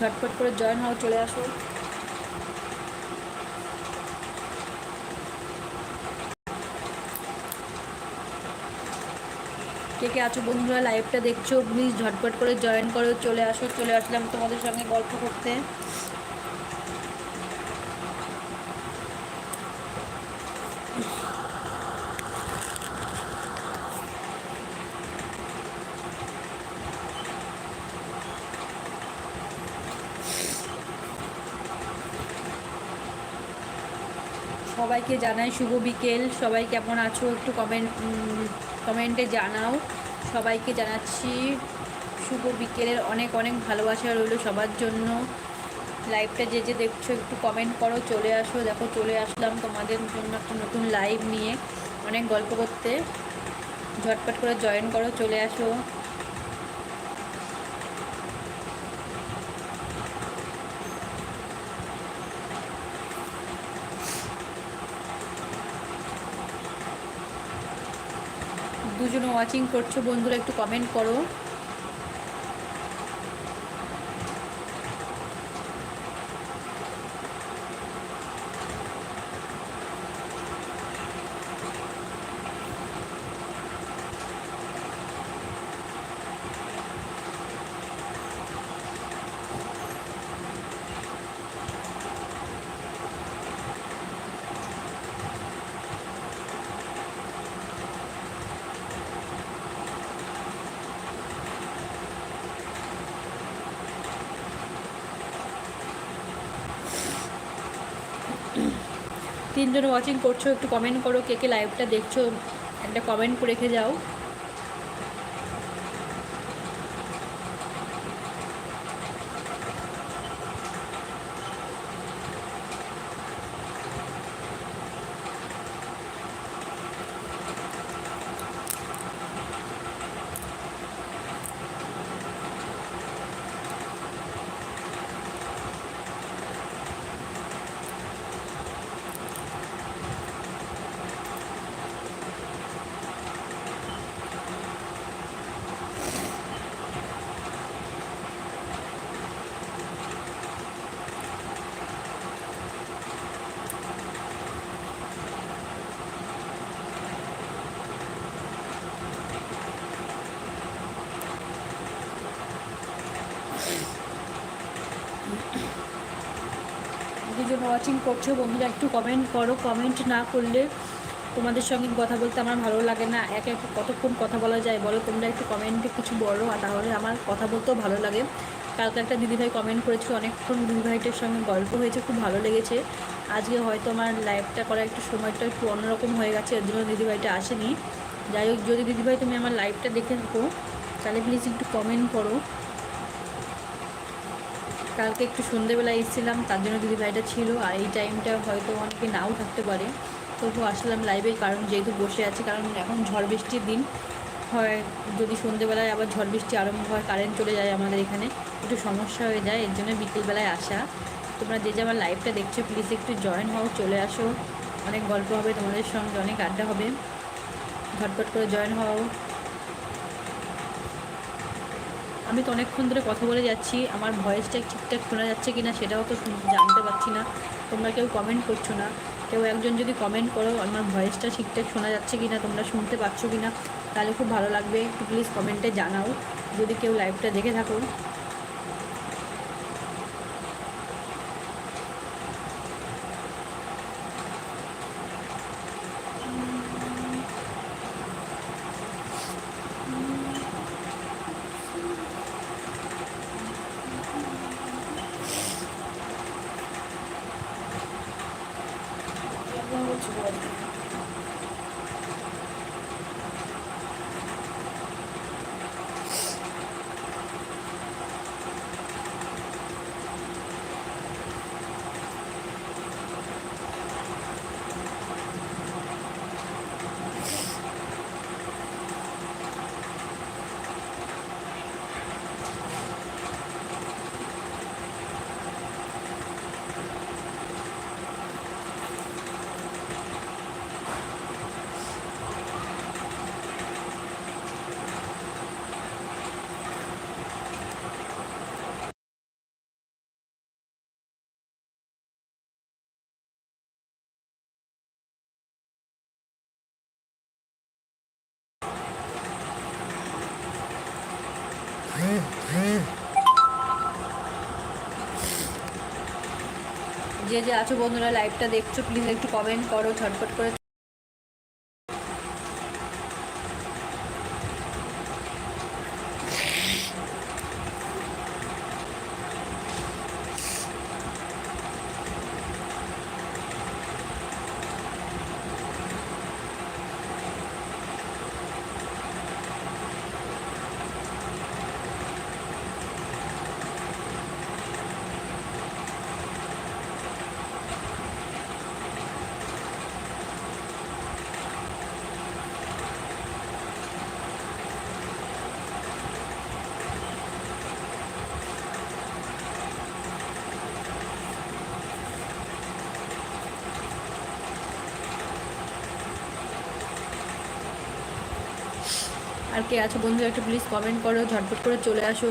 ঝটপট করে জয়েন হও, চলে আসো। কে কে আছো বন্ধুরা লাইভটা দেখছ প্লিজ ঝটপট করে জয়েন করো, চলে আসো, চলে আসলাম তোমাদের সঙ্গে গল্প করতে সবাইকে জানাই। শুভ বিকেল। সবাই কেমন আছো? একটু কমেন্ট কমেন্টে জানাও। সবাইকে জানাচ্ছি, শুভ বিকেলের অনেক অনেক ভালোবাসা রইল সবার জন্য। লাইভটা যে যে দেখছ, একটু কমেন্ট করো, চলে আসো। দেখো, চলে আসলাম তোমাদের জন্য একটা নতুন লাইভ নিয়ে। অনেক গল্প করতে। ঝটপট করে জয়েন করো, চলে আসো দুজনে ওয়াচিং করছ বন্ধুরা একটু কমেন্ট করো। তিনজন ওয়াচিং করছ, একটু কমেন্ট করো, কে কে লাইভটা দেখছ, একটা কমেন্ট করে রেখে যাও দুজন ওয়াচিং করছ বন্ধুরা, একটু কমেন্ট করো। কমেন্ট না করলে তোমাদের সঙ্গে কথা বলতে আমার ভালো লাগে না। একে একে কতক্ষণ কথা বলা যায় বলো, তোমরা একটু কমেন্টে কিছু বলো, আর তাহলে আমার কথা বলতেও ভালো লাগে। কালকে একটা দিদিভাই কমেন্ট করেছিল, অনেকক্ষণ দিদিভাইটার সঙ্গে গল্প হয়েছে, খুব ভালো লেগেছে। আজকে হয়তো আমার লাইভটা করার একটু সময়টা একটু অন্যরকম হয়ে গেছে, এর জন্য দিদিভাইটা আসেনি। যাই হোক, যদি দিদিভাই তুমি আমার লাইভটা দেখে থাকো, তাহলে প্লিজ একটু কমেন্ট করো। কালকে একটু সন্ধেবেলায় এসেছিলাম, তার জন্য দিদি ভাইটা ছিল আর এই টাইমটা হয়তো অনেকে নাও থাকতে পারে। তবু আসলাম লাইভের কারণ যেহেতু বসে আছি, কারণ এখন ঝড় বৃষ্টির দিন। হয় যদি সন্ধেবেলায় আবার ঝড় বৃষ্টি আরম্ভ হয় কারেন্ট চলে যায় আমাদের এখানে, একটু সমস্যা হয়ে যায়, এর জন্য বিকেলবেলায় আসা। তোমরা যে যে আমার লাইভটা দেখছ প্লিজ একটু জয়েন হও, চলে আসো। অনেক গল্প হবে তোমাদের সঙ্গে, অনেক আড্ডা হবে। ঝটপট করে জয়েন হও। আমি তো অনেকক্ষণ ধরে কথা বলে যাচ্ছি, আমার ভয়েসটা ঠিকঠাক শোনা যাচ্ছে কি না সেটাও তো জানতে পারছি না। তোমরা কেউ কমেন্ট করছ না। কেউ একজন যদি কমেন্ট করো, আমার ভয়েসটা ঠিকঠাক শোনা যাচ্ছে কি না তোমরা শুনতে পাচ্ছ কি না তাহলে খুব ভালো লাগবে। একটু প্লিজ কমেন্টে জানাও। যদি কেউ লাইভটা দেখে থাকো যে আছো বন্ধুরা লাইভটা দেখছ প্লিজ একটু কমেন্ট করো ছটফট করে কে আছো বন্ধুরা একটু প্লিজ কমেন্ট করো ঝটপট করে চলে আসো।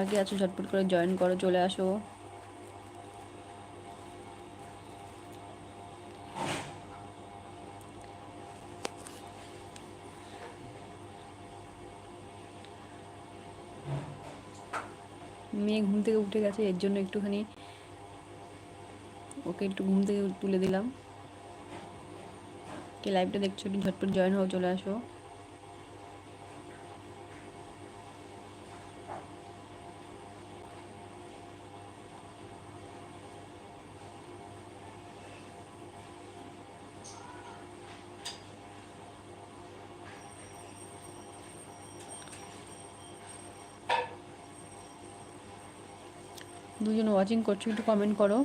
আগে আছো, ঝটপট করে জয়েন করো, চলে আসো। মেয়ে ঘুম থেকে উঠে গেছে, এর জন্য একটুখানি ওকে একটু ঘুম থেকে তুলে দিলাম। কে লাইভটা দেখছ, একটু ঝটপট জয়েন হও, চলে আসো। দুজন ওয়াচিং করছ একটু কমেন্ট করো।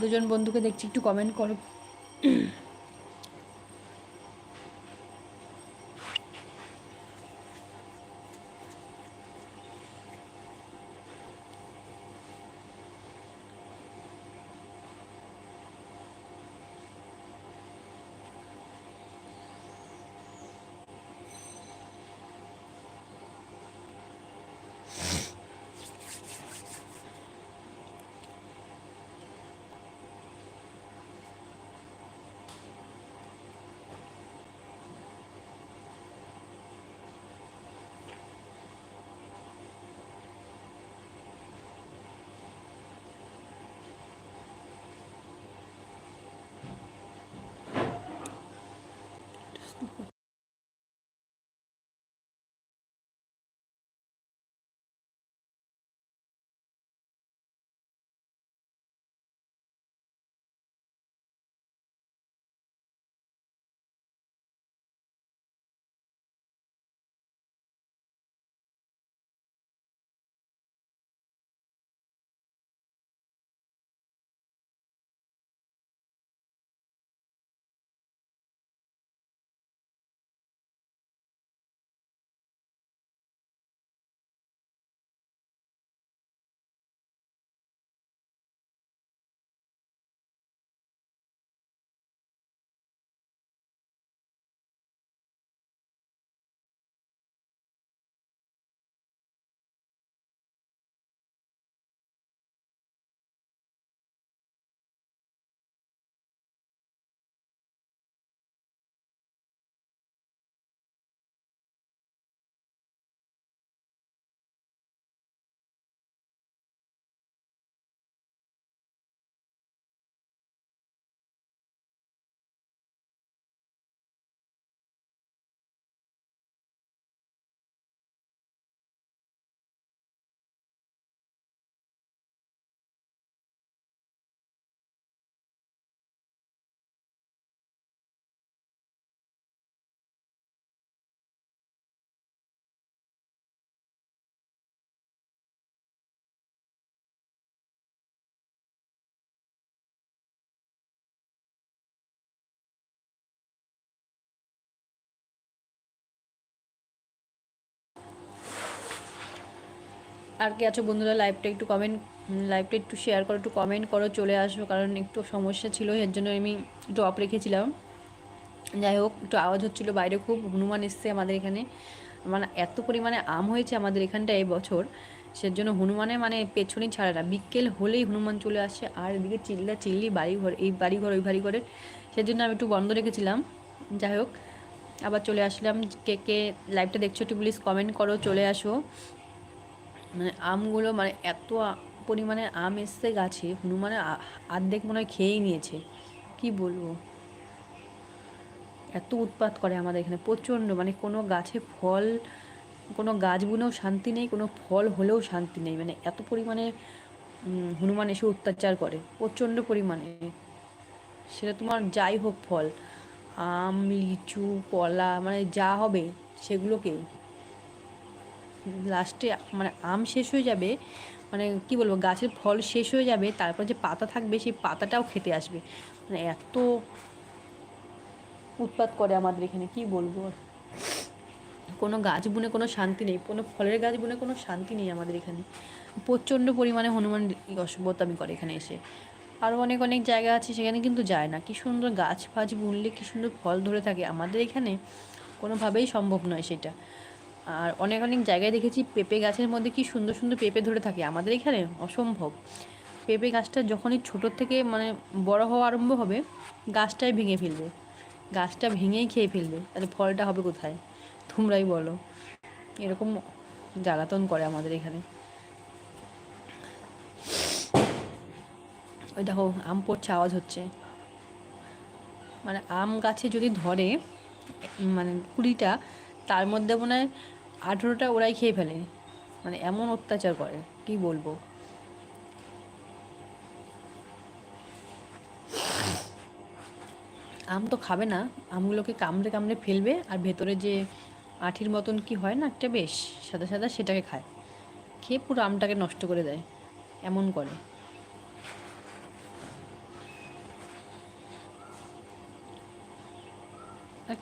দুজন বন্ধুকে দেখছি একটু কমেন্ট করো। আর কি আছো বন্ধুরা লাইভটা একটু কমেন্ট লাইভটা একটু শেয়ার করো, একটু কমেন্ট করো, চলে আসো কারণ একটু সমস্যা ছিল, এর জন্য আমি একটু রেখেছিলাম। যাই হোক, একটু আওয়াজ হচ্ছিল বাইরে, খুব হনুমান এসছে আমাদের এখানে। মানে এত পরিমাণে আম হয়েছে আমাদের এখানটা এই বছর, সেজন্য হনুমানে মানে পেছনেই ছাড়ে না। বিকেল হলেই হনুমান চলে আসে, আর এদিকে চিল্লা চিল্লি বাড়িঘর, এই বাড়িঘর, ওই বাড়ি ঘরের সেজন্য আমি একটু বন্ধ রেখেছিলাম। যাই হোক, আবার চলে আসলাম। কে কে লাইভটা দেখছ একটু প্লিজ কমেন্ট করো, চলে আসো। মানে আমগুলো মানে এত পরিমাণে আম এসছে গাছে, হনুমানে আর্ধেক মনে হয় খেয়েই নিয়েছে। কি বলব? এত উৎপাত করে আমাদের এখানে, প্রচণ্ড। মানে কোনো গাছে ফল, কোনো গাছগুলোও শান্তি নেই, কোনো ফল হলেও শান্তি নেই। মানে এত পরিমাণে হনুমান এসে অত্যাচার করে, প্রচণ্ড পরিমাণে। সেটা তোমার যাই হোক ফল, আম, লিচু, কলা মানে যা হবে সেগুলোকেই। লাস্টে মানে আম শেষ হয়ে যাবে মানে কি বলব, গাছের ফল শেষ হয়ে যাবে, তারপর যে পাতা থাকবে, সেই পাতাটাও খেতে আসবে। মানে এত উৎপাত করে আমাদের এখানে, কি বলব? কোনো গাছ বুনে কোনো শান্তি নেই, কোনো ফলের গাছ বুনে কোনো শান্তি নেই আমাদের এখানে। প্রচণ্ড পরিমাণে হনুমান অসভ্যতামি করে এখানে এসে। আরও অনেক অনেক জায়গা আছে, সেখানে কিন্তু যায় না। কি সুন্দর গাছ ফাছ বুনলে, কি সুন্দর ফল ধরে থাকে। আমাদের এখানে কোনোভাবেই সম্ভব নয় সেটা। আর অনেক অনেক জায়গায় দেখেছি পেঁপে গাছের মধ্যে কি সুন্দর সুন্দর পেঁপে ধরে থাকে। আমাদের এখানে অসম্ভব। পেঁপে গাছটা যখনই ছোটোর থেকে মানে বড় হওয়া আরম্ভ হবে, গাছটাই ভেঙে ফেলবে। গাছটা ভেঙেই খেয়ে ফেলবে। তাহলে ফলটা হবে কোথায়? তোমরাই বলো। এরকম জ্বালাতন করে আমাদের এখানে। ওই দেখো, আম পড়ছে, আওয়াজ হচ্ছে। মানে আম গাছে যদি ধরে মানে কুড়িটা, তার মধ্যে মনে হয় আঠেরোটা ওরাই খেয়ে ফেলে। মানে এমন অত্যাচার করে, কি বলব? আম তো খাবে না, আমগুলোকে কামড়ে কামড়ে ফেলবে আর ভেতরে যে আঠির মতন কি হয় না, একটা বেশ সাদা সাদা সেটাকে খায়। খেয়ে পুরো আমটাকে নষ্ট করে দেয়, এমন করে।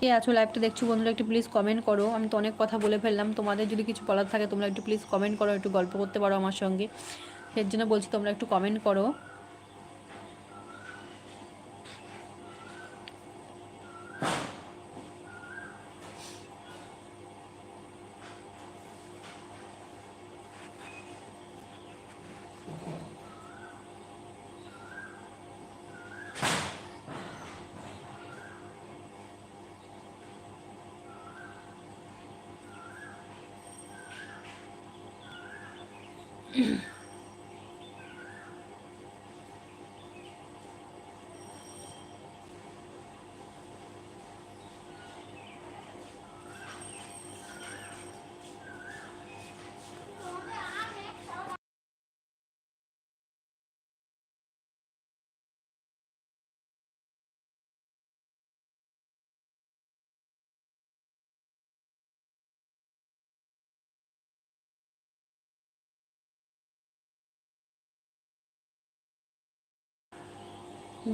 কে আছো লাইভটা দেখছ বন্ধুরা, একটু প্লিজ কমেন্ট করো। আমি তো অনেক কথা বলে ফেললাম। তোমাদের যদি কিছু বলার থাকে, তোমরা একটু প্লিজ কমেন্ট করো, একটু গল্প করতে পারো আমার সঙ্গে। এর জন্য বলছি, তোমরা একটু কমেন্ট করো।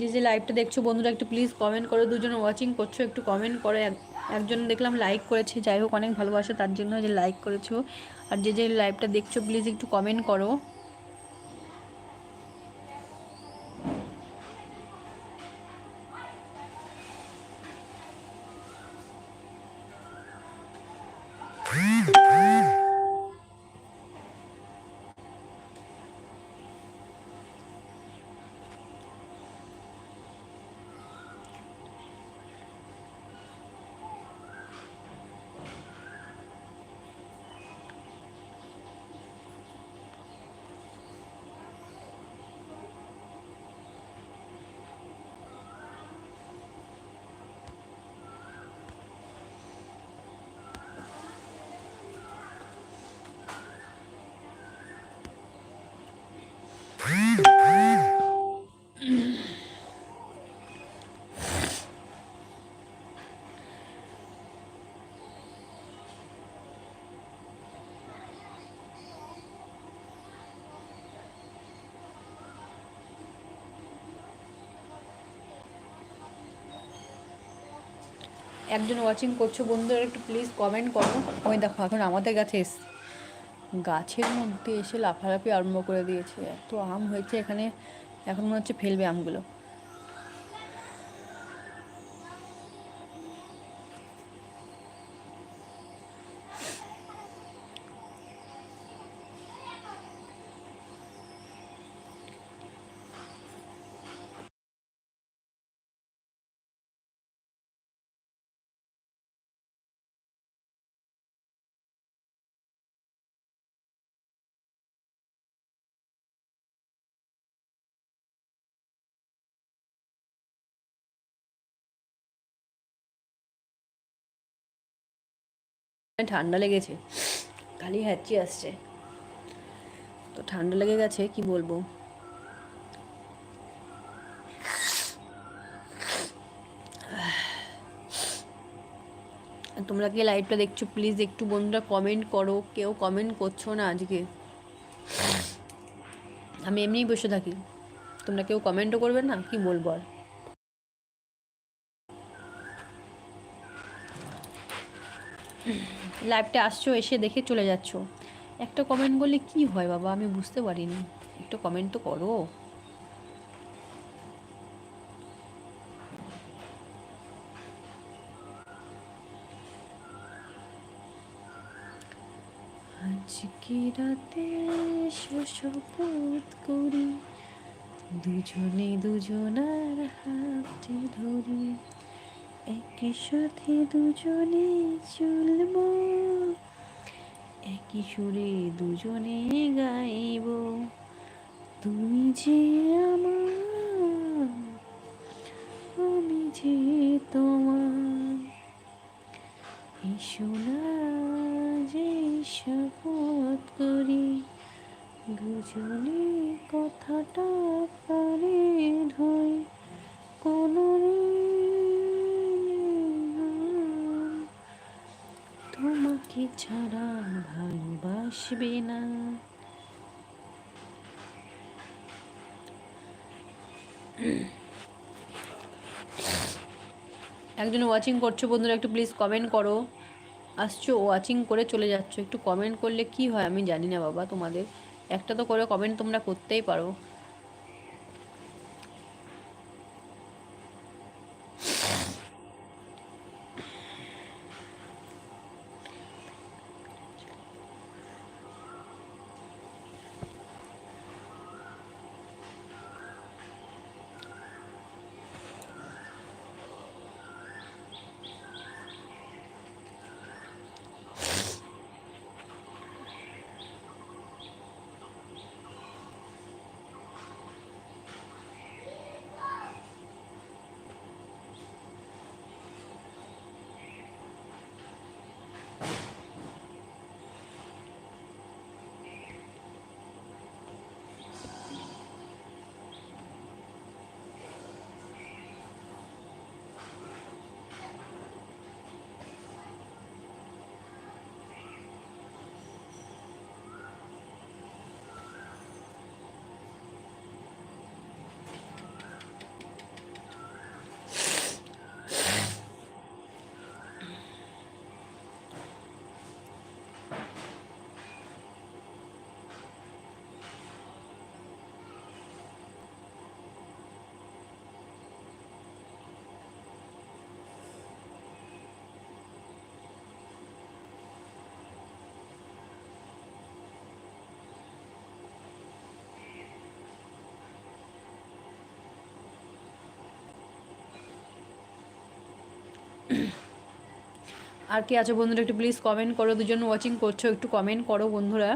যে যে লাইভটা দেখছ, বন্ধুরা, একটু প্লিজ কমেন্ট করো। দুজন ওয়াচিং করছ, একটু কমেন্ট করো। একজন দেখলাম লাইক করেছে। যাই হোক, অনেক ভালোবাসা, তার জন্য যে লাইক করেছ। আর যে যে লাইভটা দেখছ প্লিজ একটু কমেন্ট করো। একজন ওয়াচিং করছ, বন্ধুরা, একটু প্লিজ কমেন্ট করো। ওই দেখো, এখন আমাদের কাছে এস, গাছের মধ্যে এসে লাফালাফি আরম্ভ করে দিয়েছে। এত আম হয়েছে এখানে, এখন মনে হচ্ছে ফেলবে আমগুলো। ঠান্ডা লেগেছে। খালি হ্যাচি আসছে। তো ঠান্ডা লেগে গেছে, কি বলব? তোমরা কি লাইভটা দেখছ? প্লিজ একটু বন্ধুরা কমেন্ট করো। কেউ কমেন্ট করছ না আজকে? আমি এমনিই বসে থাকি। তোমরা কেউ কমেন্টও করবে না? কি বলব আর? লাইভটা আসছো, এসে দেখে চলে যাচ্ছ। একটা কমেন্ট করলে কি হয় বাবা? আমি বুঝতে পারিনি। একটা কমেন্ট তো করো। আজকে রাতে করি। দুজনে দুজনার হাতে ধরি। একই সাথে দুজনে চলব, একই সুরে দুজনে গাইব। তুমি যে আমার, আমি যে তোমার। সোনা যে শপথ করি, দুজনে কথাটা পারে ধরে। কোনো তোমাকে ছাড়া ভালোবাসবে না? একজন ওয়াচিং করছ বন্ধুরা, একটু প্লিজ কমেন্ট করো। আসছো ওয়াচিং করে চলে যাচ্ছ, একটু কমেন্ট করলে কি হয় আমি জানি না বাবা তোমাদের। একটা তো করে কমেন্ট তোমরা করতেই পারো। আর কি আছে বন্ধুরা, একটু প্লিজ কমেন্ট করো, দুজন ওয়াচিং করছ, একটু কমেন্ট করো বন্ধুরা।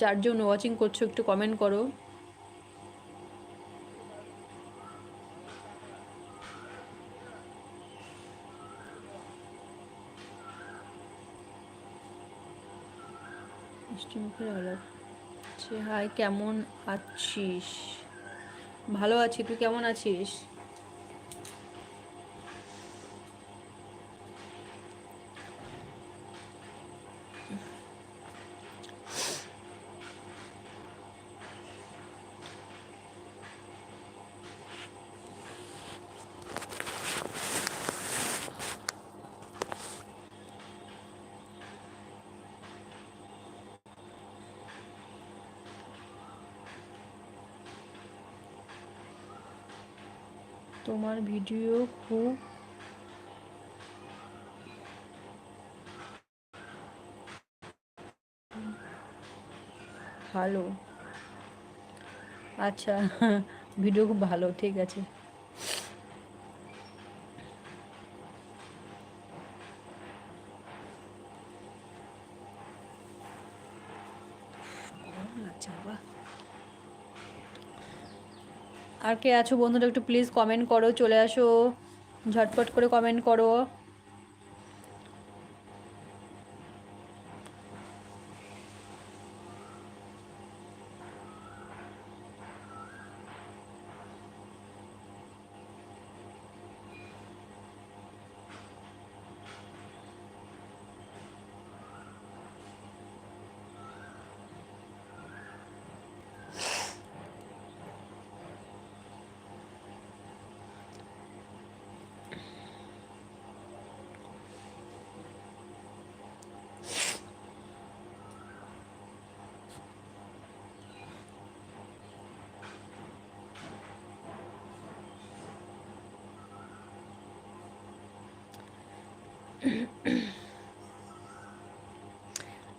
চারজন ওয়াচিং করছ একটু কমেন্ট করো। হাই কেমন আছিস? ভালো আছি তুই কেমন আছিস? তোমার ভিডিও খুব ভালো। আচ্ছা ভিডিও খুব ভালো ঠিক আছে গরম লাগছে বাবা আর কে আছো বন্ধুরা একটু প্লিজ কমেন্ট করো চলে আসো। ঝটপট করে কমেন্ট করো।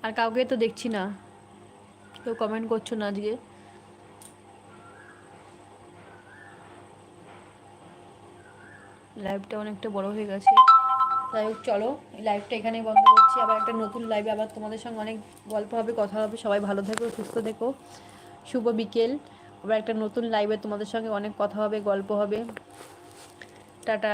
আর কাউকে তো দেখছি না। কেউ কমেন্ট করছ না আজকে? লাইভটা অনেকটা বড় হয়ে গেছে। যাই হোক, চলো, এই লাইভটা এখানেই বন্ধ করছি। আবার একটা নতুন লাইভে আবার তোমাদের সঙ্গে অনেক গল্প হবে, কথা হবে। সবাই ভালো থেকো, সুস্থ থেকো। শুভ বিকেল। আবার একটা নতুন লাইভে তোমাদের সঙ্গে অনেক কথা হবে, গল্প হবে। টাটা।